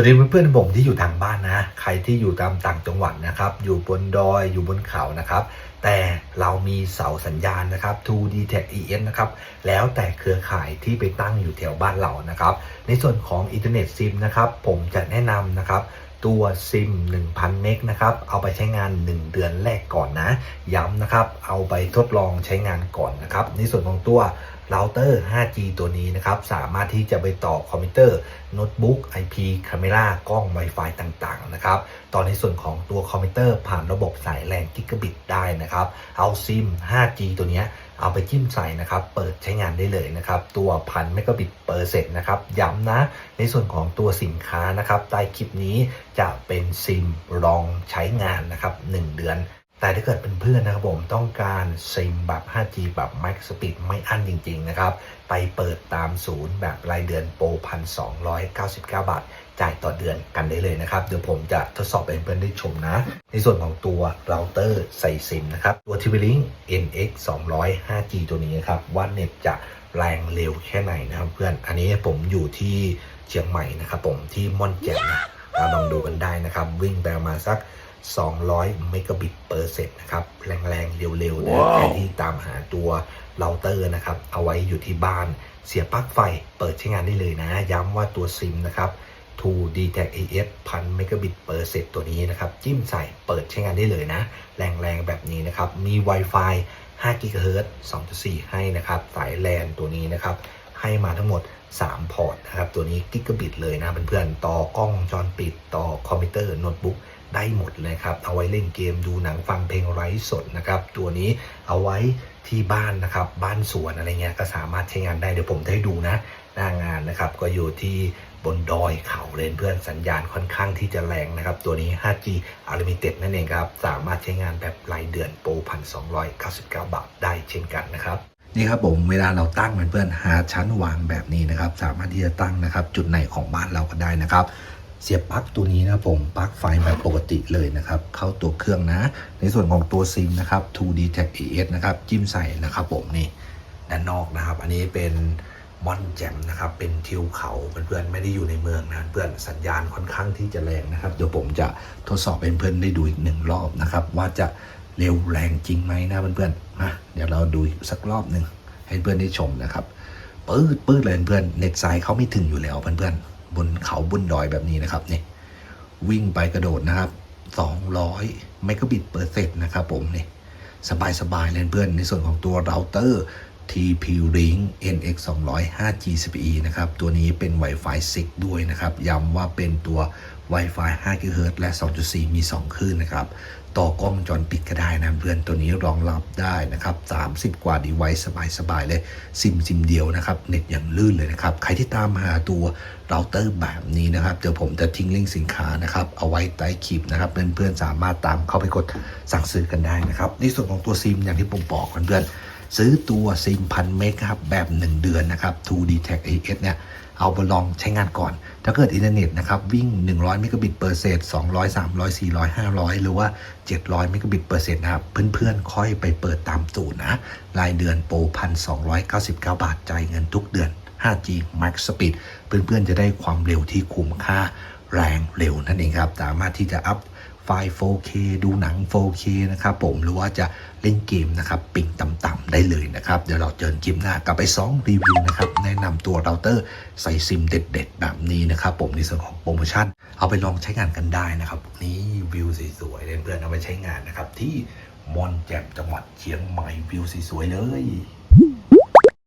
วัสดีเพื่อนๆผมที่อยู่ทางบ้านนะ ใครที่อยู่ตามต่างจังหวัดนะครับ อยู่บนดอยอยู่บนเขานะครับแต่เรามีเสาสัญญาณนะครับ 2D Tech ES นะครับ แล้วแต่เครือข่ายที่ไปตั้งอยู่แถวบ้านเรานะครับ ในส่วนของอินเทอร์เน็ตซิมนะครับ ผมจะแนะนำนะครับตัวซิม 1,000 เมกนะครับ เอาไปใช้งาน 1 เดือนแรกก่อนนะ ย้ำนะครับ เอาไปทดลองใช้งานก่อนนะครับ ในส่วนของตัวเราเตอร์ 5G ตัวนี้นะครับ สามารถที่จะไปต่อคอมพิวเตอร์ โน้ตบุ๊ก IP คาเมรากล้อง Wi-Fi ต่างๆ นะครับ ตอนในส่วนของตัวคอมพิวเตอร์ผ่านระบบสายแลนกิกะบิตได้นะครับเอาซิม 5G ตัวนี้เอาไปจิ้มใส่นะครับ เปิดใช้งานได้เลยนะครับ ตัวพันเมกะบิตเปอร์เซ็นต์นะครับ ย้ำนะ ในส่วนของตัวสินค้านะครับใต้คลิปนี้จะเป็นซิมลองใช้งานนะครับ 1 เดือนแต่ถ้าเกิดเป็นเพื่อนนะครับผมต้องการซิมแบบ 5G แบบ Max Speed ไม่อั้นจริง ๆ นะครับ ไปเปิดตามศูนย์แบบรายเดือนโปร 1,299 บาท จ่ายต่อเดือนกันได้เลยนะครับ เดี๋ยวผมจะทดสอบให้เพื่อนได้ชมนะ ในส่วนของตัวเราเตอร์ใส่ซิมนะครับ ตัว t ิ v i l i n k NX 200 5G ตัวนี้นะครับว่าเน็ตจะแรงเร็วแค่ไหนนะครับเพื่อน อันนี้ผมอยู่ที่เชียงใหม่นะครับผมที่ม่อนแจ่มนะเราลองดูกันได้นะครับ วิ่งไปประมาณสัก 200 เมกะบิตเปอร์เซ็นต์นะครับ แรงๆ เร็วๆนะใครที่ตามหาตัวเราเตอร์นะครับ เอาไว้อยู่ที่บ้านเสียบปลั๊กไฟเปิดใช้งานได้เลยนะ ย้ำว่าตัวซิมนะครับ 2D Tag AS พันเมกะบิตเปอร์เซ็นต์ตัวนี้นะครับ จิ้มใส่เปิดใช้งานได้เลยนะ แรงๆ แบบนี้นะครับ มี Wi-Fi 5 GHz 2.4 ให้นะครับ สายแลนตัวนี้นะครับ ให้มาทั้งหมด 3 พอร์ตนะครับ ตัวนี้กิกะบิตเลยนะเพื่อนๆ ต่อกล้องวงจรปิด ต่อคอมพิวเตอร์โน้ตบุ๊กได้หมดเลยครับ เอาไว้เล่นเกมดูหนังฟังเพลงไร้สดนะครับ ตัวนี้เอาไว้ที่บ้านนะครับ บ้านสวนอะไรเงี้ยก็สามารถใช้งานได้เดี๋ยวผมจะให้ดูนะหน้างาน นะครับ ก็อยู่ที่บนดอยเขาเลยเพื่อนสัญญาณค่อนข้างที่จะแรงนะครับ ตัวนี้ 5G Unlimited นั่นเองครับ สามารถใช้งานแบบรายเดือนโปร1,299บาทได้เช่นกันนะครับนี่ครับผมเวลาเราตั้งเพื่อนๆหาชั้นวางแบบนี้นะครับ สามารถที่จะตั้งนะครับ จุดไหนของบ้านเราก็ได้นะครับ เสียบปลั๊กตัวนี้นะผมปลั๊กไฟแบบปกติเลยนะครับ เข้าตัวเครื่องนะ ในส่วนของตัวซิมนะครับ 2D Tag AS นะครับ จิ้มใส่นะครับผมนี่ด้านนอกนะครับ อันนี้เป็น มอนแจมนะครับ เป็นทิวเขาเพื่อนๆไม่ได้อยู่ในเมืองนะเพื่อนสัญญาณค่อนข้างที่จะแรงนะครับ เดี๋ยวผมจะทดสอบเป็นเพื่อนๆได้ดูอีกหนึ่งรอบนะครับ ว่าจะเร็วแรงจริงไหมนะเพื่อนๆมาเดี๋ยวเราดูสักรอบหนึ่งให้เพื่อนได้ชมนะครับปืดปืดเลยเพื่อนเน็ตไซด์เขาไม่ถึงอยู่แล้วเพื่อนๆบนเขาบนดอยแบบนี้นะครับนี่วิ่งไปกระโดดนะครับ200เมกะบิตเปอร์เซ็นต์นะครับผมนี่สบายๆเลยเพื่อนในส่วนของตัวเราเตอร์ TP Link NX 200 5G CPE นะครับ ตัวนี้เป็น Wi-Fi 6 ด้วยนะครับ ย้ำว่าเป็นตัว Wi-Fi 5 GHz และ 2.4 มี 2 คลื่นนะครับ ต่อกล้องจรปิดก็ได้นะเพื่อน ตัวนี้รองรับได้นะครับ 30 กว่า device สบายๆเลย ซิมซิมเดียวนะครับ เน็ตอย่างลื่นเลยนะครับ ใครที่ตามหาตัวเราเตอร์แบบนี้นะครับ เดี๋ยวผมจะทิ้งลิงก์สินค้านะครับ เอาไว้ใต้คลิปนะครับ เพื่อนๆสามารถตามเข้าไปกดสั่งซื้อกันได้นะครับ ในส่วนของตัวซิมอย่างที่ผมบอกเพื่อนๆ ซื้อตัวซิมพันเมกครับแบบ 1 เดือนนะครับ 2D Tag AS เนี่ยเอาไปลองใช้งานก่อน ถ้าเกิดอินเทอร์เน็ตนะครับวิ่ง 100เมกะบิตเปอร์เซ็นต์200 300 400 500 หรือว่า 700เมกะบิตเปอร์เซ็นต์นะครับ เพื่อนๆ ค่อยไปเปิดตามสูตรนะ รายเดือนโปร1,299 บาทจ่ายเงินทุกเดือน 5G Max Speed เพื่อนๆ จะได้ความเร็วที่คุ้มค่าแรงเร็วนั่นเองครับ สามารถที่จะอัพ ไฟล์ 4K ดูหนัง 4K นะครับผมหรือว่าจะเล่นเกมนะครับปิงต่ำๆได้เลยนะครับเดี๋ยวเราเจอคลิปหน้ากลับไปซองรีวิวนะครับแนะนำตัวเราเตอร์ใส่ซิมเด็ด ๆ แบบนี้นะครับผมในส่วนของโปรโมชั่น เอาไปลองใช้งานกันได้นะครับนี่วิวสวยๆเลยเพื่อนๆเอาไปใช้งานนะครับที่มอนแจ่มจังหวัดเชียงใหม่วิวสวยๆเลย